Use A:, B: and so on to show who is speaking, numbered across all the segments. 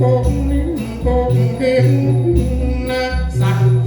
A: คงคงคงนะสัก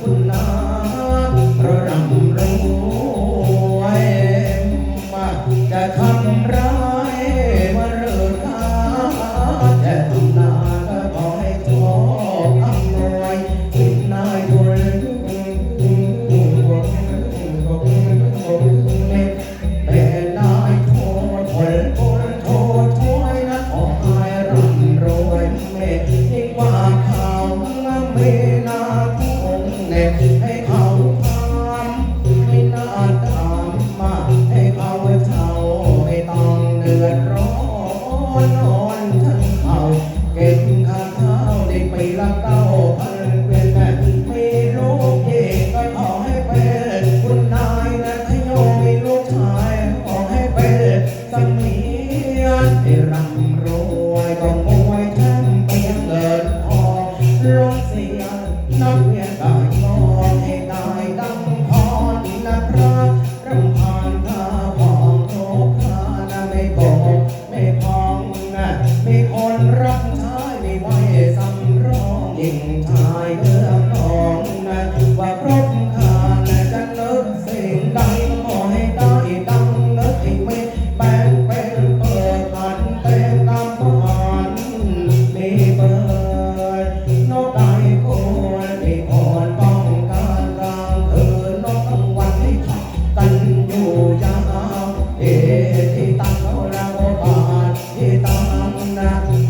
A: คุณนาเรารำรวยมาจะทำรมาเรื่อยาแต่คุณนาก็ขอให้ขออำนวคุณนายทุเรศแต่นายโทษผลผโทษช่วนะขอให้รำรวยเมตติว่าเขาเมต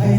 A: 可以